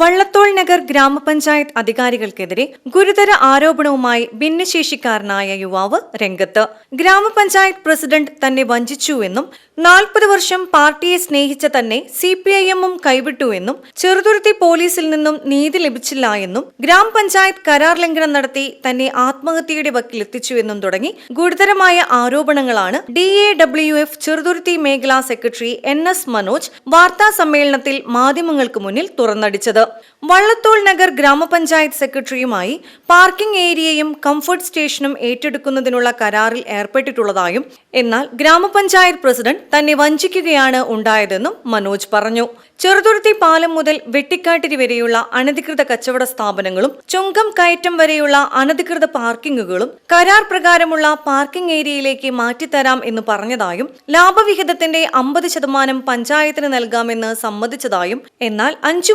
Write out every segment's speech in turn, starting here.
വള്ളത്തോൾ നഗർ ഗ്രാമപഞ്ചായത്ത് അധികാരികൾക്കെതിരെ ഗുരുതര ആരോപണവുമായി ഭിന്നശേഷിക്കാരനായ യുവാവ് രംഗത്ത്. ഗ്രാമപഞ്ചായത്ത് പ്രസിഡന്റ് തന്നെ വഞ്ചിച്ചുവെന്നും നാൽപ്പത് വർഷം പാർട്ടിയെ സ്നേഹിച്ച തന്നെ സി പി ഐ എമ്മും കൈവിട്ടുവെന്നും ചെറുതുരുത്തി പോലീസിൽ നിന്നും നീതി ലഭിച്ചില്ല എന്നും ഗ്രാമപഞ്ചായത്ത് കരാർ ലംഘനം നടത്തി തന്നെ ആത്മഹത്യയുടെ വക്കിലെത്തിച്ചുവെന്നും തുടങ്ങി ഗുരുതരമായ ആരോപണങ്ങളാണ് D A W F Cheruthuruthy മേഖലാ സെക്രട്ടറി എൻ എസ് മനോജ് വാർത്താ സമ്മേളനത്തിൽ മാധ്യമങ്ങൾക്ക് മുന്നിൽ തുറന്നടിച്ചത്. വള്ളത്തോൾ നഗർ ഗ്രാമപഞ്ചായത്ത് സെക്രട്ടറിയുമായി പാർക്കിംഗ് ഏരിയയും കംഫർട്ട് സ്റ്റേഷനും ഏറ്റെടുക്കുന്നതിനുള്ള കരാറിൽ ഏർപ്പെട്ടിട്ടുള്ളതായും എന്നാൽ ഗ്രാമപഞ്ചായത്ത് പ്രസിഡന്റ് തന്നെ വഞ്ചിക്കുകയാണ് ഉണ്ടായതെന്നും മനോജ് പറഞ്ഞു. ചെറുതുരുത്തി പാലം മുതൽ വെട്ടിക്കാട്ടിരി വരെയുള്ള അനധികൃത കച്ചവട സ്ഥാപനങ്ങളും ചുങ്കം കയറ്റം വരെയുള്ള അനധികൃത പാർക്കിങ്ങുകളും കരാർ പ്രകാരമുള്ള പാർക്കിംഗ് ഏരിയയിലേക്ക് മാറ്റിത്തരാം എന്ന് പറഞ്ഞതായും ലാഭവിഹിതത്തിന്റെ അമ്പത് ശതമാനം പഞ്ചായത്തിന് നൽകാമെന്ന് സമ്മതിച്ചതായും എന്നാൽ അഞ്ചു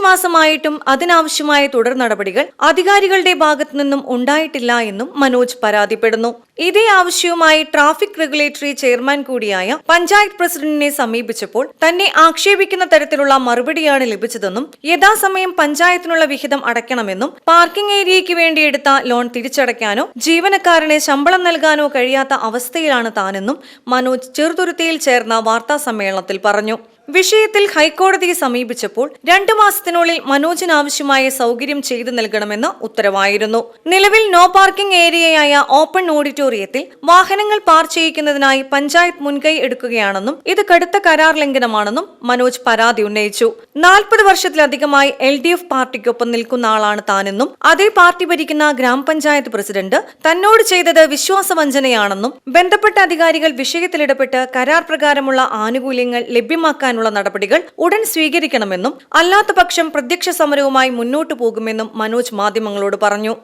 മാസമായിട്ടും അതിനാവശ്യമായ തുടർ നടപടികൾ അധികാരികളുടെ ഭാഗത്തു നിന്നും ഉണ്ടായിട്ടില്ല എന്നും മനോജ് പരാതിപ്പെടുന്നു. ഇതേ ആവശ്യവുമായി ട്രാഫിക് റെഗുലേറ്ററി ചെയർമാൻ കൂടിയായ പഞ്ചായത്ത് പ്രസിഡന്റിനെ സമീപിച്ചപ്പോൾ തന്നെ ആക്ഷേപിക്കുന്ന തരത്തിലുള്ള മറുപടിയാണ് ലഭിച്ചതെന്നും യഥാസമയം പഞ്ചായത്തിനുള്ള വിഹിതം അടയ്ക്കണമെന്നും പാർക്കിംഗ് ഏരിയയ്ക്ക് വേണ്ടി എടുത്ത ലോൺ തിരിച്ചടയ്ക്കാനോ ജീവനക്കാരന് ശമ്പളം നൽകാനോ കഴിയാത്ത അവസ്ഥയിലാണ് താനെന്നും മനോജ് ചെറുതുരുത്തിയിൽ ചേർന്ന വാർത്താ സമ്മേളനത്തിൽ പറഞ്ഞു. വിഷയത്തിൽ ഹൈക്കോടതിയെ സമീപിച്ചപ്പോൾ രണ്ടു മാസത്തിനുള്ളിൽ മനോജിന് ആവശ്യമായ സൗകര്യം ചെയ്തു നൽകണമെന്ന് ഉത്തരവായിരുന്നു. നിലവിൽ നോ പാർക്കിംഗ് ഏരിയയായ ഓപ്പൺ ഓഡിറ്റോറിയത്തിൽ വാഹനങ്ങൾ പാർക്ക് ചെയ്യിക്കുന്നതിനായി പഞ്ചായത്ത് മുൻകൈ എടുക്കുകയാണെന്നും ഇത് കടുത്ത കരാർ ലംഘനമാണെന്നും മനോജ് പരാതി ഉന്നയിച്ചു. നാൽപ്പത് വർഷത്തിലധികമായി എൽ ഡി എഫ് പാർട്ടിക്കൊപ്പം നിൽക്കുന്ന ആളാണ് താനെന്നും അതേ പാർട്ടി ഭരിക്കുന്ന ഗ്രാമപഞ്ചായത്ത് പ്രസിഡന്റ് തന്നോട് ചെയ്തത് വിശ്വാസവഞ്ചനയാണെന്നും ബന്ധപ്പെട്ട അധികാരികൾ വിഷയത്തിലിടപെട്ട് കരാർ പ്രകാരമുള്ള ആനുകൂല്യങ്ങൾ ലഭ്യമാക്കാനുള്ള നടപടികൾ ഉടൻ സ്വീകരിക്കണമെന്നും അല്ലാത്തപക്ഷം പ്രത്യക്ഷ സമരവുമായി മുന്നോട്ടു പോകുമെന്നും മനോജ് മാധ്യമങ്ങളോട് പറഞ്ഞു.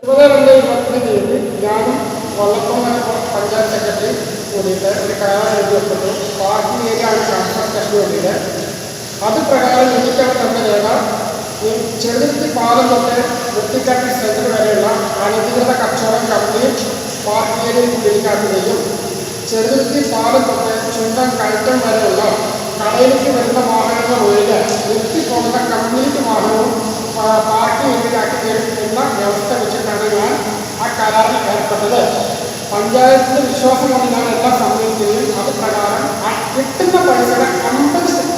പഞ്ചായത്ത് സെക്രട്ടറി കൂടിയിട്ട് ഒരു കരാർ എഴുതി വെച്ചിട്ട് പാർട്ടി ഏരിയ ആണ് ട്രാൻസ്പോർട്ടേഷന് വേണ്ടിയിട്ട് അത് പ്രകാരം തന്ന രേഖ ചെറുതുരുത്തി പാലം തൊട്ട് വൃത്തിക്കാട്ടി സെന്റർ വരെയുള്ള അനധികൃത കച്ചവടം കമ്പനിയും ഏരിയയും കുടിക്കാക്കുകയും ചെറുതുരുത്തി പാലം തൊട്ട് ചുണ്ടൻ കയറ്റം വരെയുള്ള കടയിലേക്ക് വരുന്ന വാഹനങ്ങൾ ഒഴികെ നിർത്തിപ്പോകുന്ന കമ്മ്യൂണിറ്റി വാഹനവും പാർട്ടി എതിരാക്കി എന്ന വ്യവസ്ഥ വെച്ചിട്ടാണ് ഞാൻ ആ കരാറിൽ ഏർപ്പെട്ടത്. പഞ്ചായത്തിന്റെ വിശ്വാസം കൊണ്ട് ഞാൻ എല്ലാം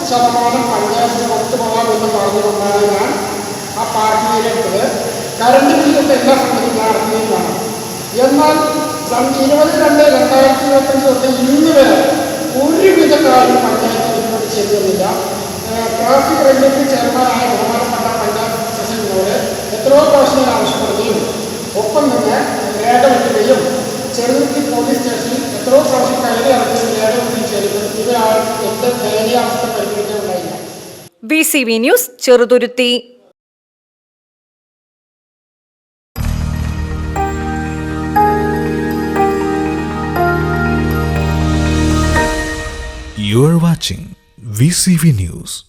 ശതമാനം പഞ്ചായത്തിന് കൊണ്ടുപോകാം എന്ന് പറഞ്ഞുകൊണ്ടാണ് ഞാൻ ആ എടുത്തത് കറണ്ട് ബില്ലിന്റെ എല്ലാ സംഗതിയും നടത്തിയതാണ്. എന്നാൽ ഇരുപത് രണ്ട് രണ്ടായിരത്തി ഇരുപത്തഞ്ച് തൊട്ട് ഇന്ന് വരെ ഒരുവിധ കാര്യം പഞ്ചായത്ത് ഇതിനോട് ചെയ്തിരുന്നില്ല ട്രാഫിക് റെഗുലേറ്ററി ചെയർമാനായ ബഹുമാനപ്പെട്ട പഞ്ചായത്ത് പ്രസിഡന്റിനോട് എത്രയോ പ്രാവശ്യം ആവശ്യപ്പെടുകയും ഒപ്പം തന്നെ രേഖ വെക്കുകയും ചെറുതുരുത്തി പോലീസ് സ്റ്റേഷനിൽ B C V news Cheruthuruthy You are watching VCV News.